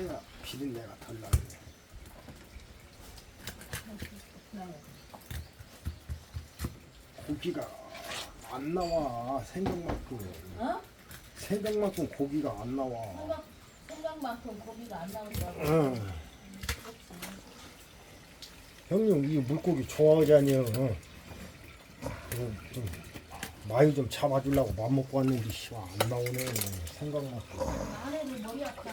그래야 비린내가 덜 나네. 고기가 안 나와 생각만큼 어? 생각만큼 고기가 안 나와. 생각, 생각만큼 고기가 안 나온다고. 응. 형님 이 물고기 좋아하잖아요. 어. 좀, 좀 많이 좀 잡아주려고 맘 먹고 왔는데 씨안 나오네 생각만큼. 아내도 머리 아파.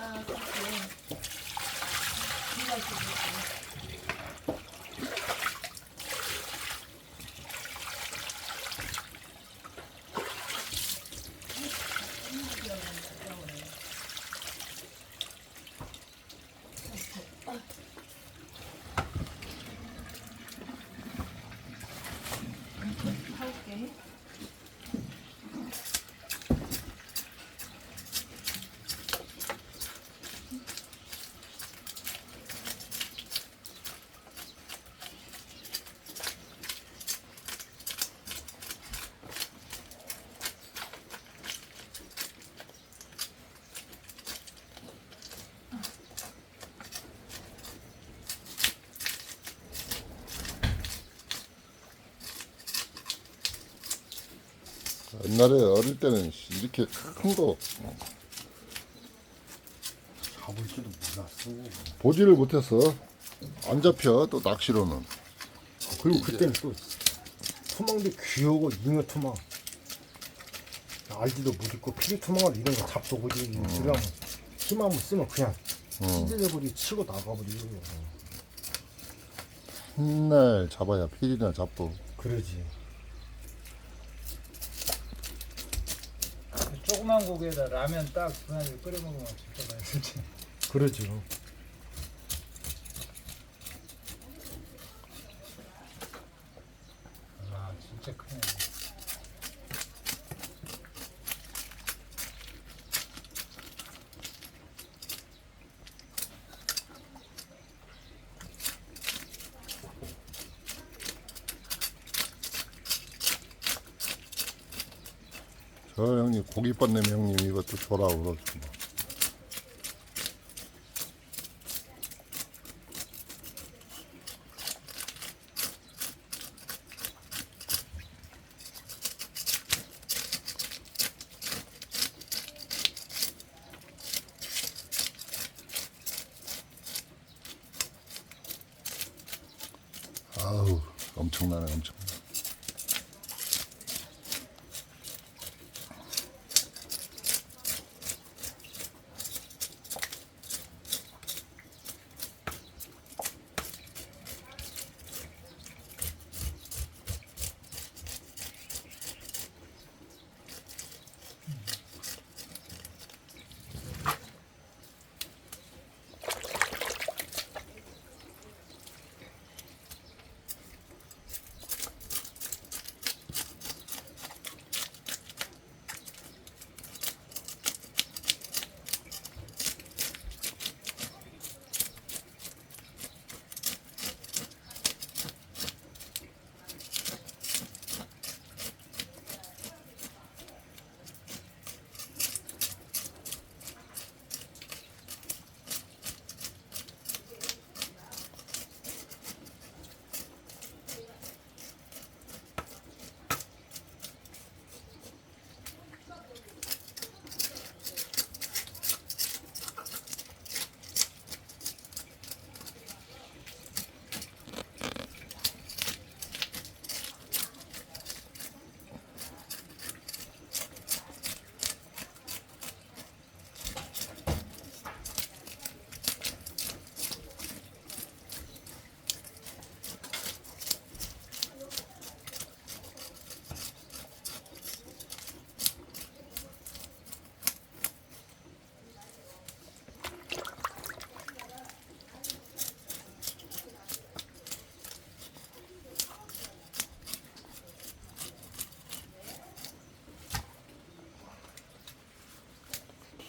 옛날에 어릴 때는 이렇게 큰 거 잡을지도 몰랐어. 보지를 못해서 안 잡혀 또 낚시로는 그리고 그때는 또 투망도 귀여워 잉어 투망. 알지도 못했고 피리 투망을 이런 거 잡숴보지. 그냥 힘한번 쓰면 그냥 찢어져버리 치고 나가버리고. 흰날 잡아야 필이나 잡고 그러지. 조그만 고기에다 라면 딱 분하게 끓여 먹으면 진짜 맛있지. 그러죠. 아 진짜 크네. 저 형님 고깃밥 내면 형님 이것도 줘라 그러죠 뭐. 아우 엄청나네 엄청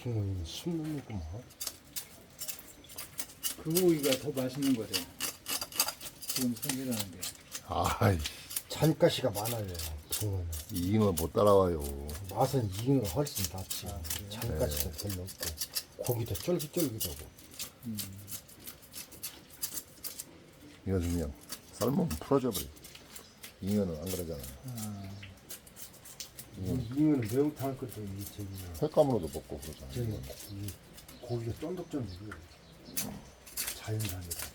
붕어는 숨는구만. 그 고기가 더 맛있는 거죠. 지금 손질하는 게. 아이 잔가시가 많아요. 붕어는. 잉어 못 따라와요 맛은 잉어가 훨씬 낫지. 잔가시가 별로 없고 고기도 쫄깃쫄깃하고. 이거 그냥 삶으면 풀어져 버려. 잉어는 안 그러잖아. 아, 이거는 매운탕 것도 이 저기 횟감으로도 먹고 그러잖아. 저기 이 고기가 쫀득쫀득해. 자연산이다.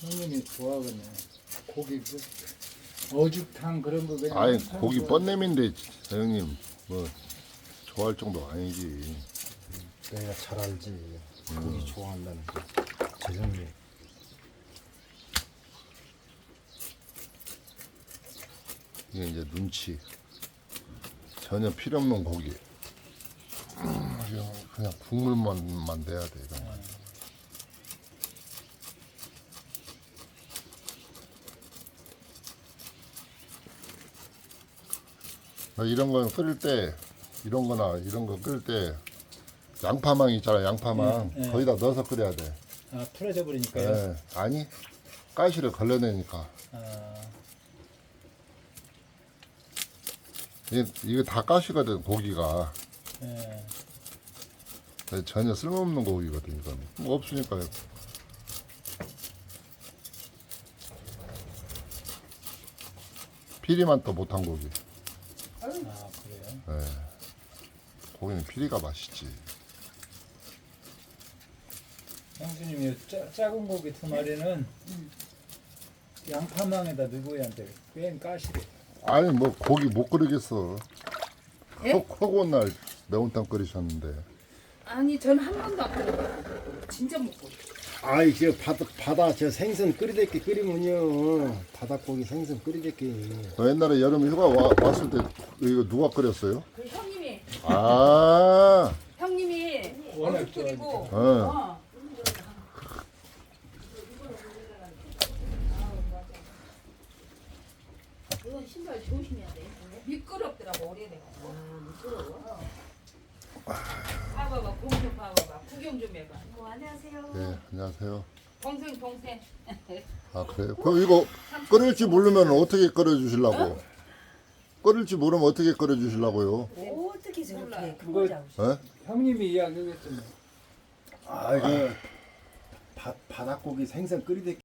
형님이 좋아하겠네. 고기 그 어죽탕 그런 거 그냥 아니 참 고기 좋아. 뻔냄인데 형님 뭐 좋아할 정도 아니지. 내가 잘 알지. 고기 좋아한다는 거. 재정리. 이게 이제 눈치. 전혀 필요 없는 고기. 음, 그냥, 그냥 국물만 돼야 돼 이런 거. 나 이런 건 끓일 때 이런 거나 이런 거 끓일 때 양파망 있잖아 양파망 예, 예. 거기다 넣어서 끓여야 돼. 아 풀어져 버리니까요. 예. 아니 가시를 걸러내니까 아, 이게, 이게 다 가시거든 고기가 예. 전혀 쓸모없는 고기거든 이건 뭐 없으니까 피리만 또 못한 고기 아 그래요. 고기는 피리가 맛있지 형수님이 짜, 작은 고기 두 마리는 양파망에다 넣어야 돼. 꽤 까시래. 아니 뭐 고기 못 끓이겠어 예? 허, 허구한 날 매운탕 끓이셨는데 아니 전한 번도 안 끓여요. 진짜 못 끓여. 아이 저 바다 바다 저 생선 끓이대게 끓이면요 바닷고기 생선 끓이대게 너 옛날에 여름 휴가 와, 왔을 때 이거 누가 끓였어요? 그 형님이 아 형님이 워낙 끓이고 어. 어. 이건 신발 조심해야 돼. 미끄럽더라고 오래돼가지고. 아 미끄러워. 봐봐봐 공좀 봐봐봐 구경 좀 해봐. 뭐 안녕하세요. 네 안녕하세요 동생 동생. 아 그래요? 그럼 이거 끓일지 모르면 어떻게 끓여주실라고? 끓일지 모르면 어떻게 끓여주실라고요? 어떻게 저렇게 큰 그거- 거 잡으시 예? 형님이 이야기했잖아요. 아이고 바, 바닷고기 생선 끓이대게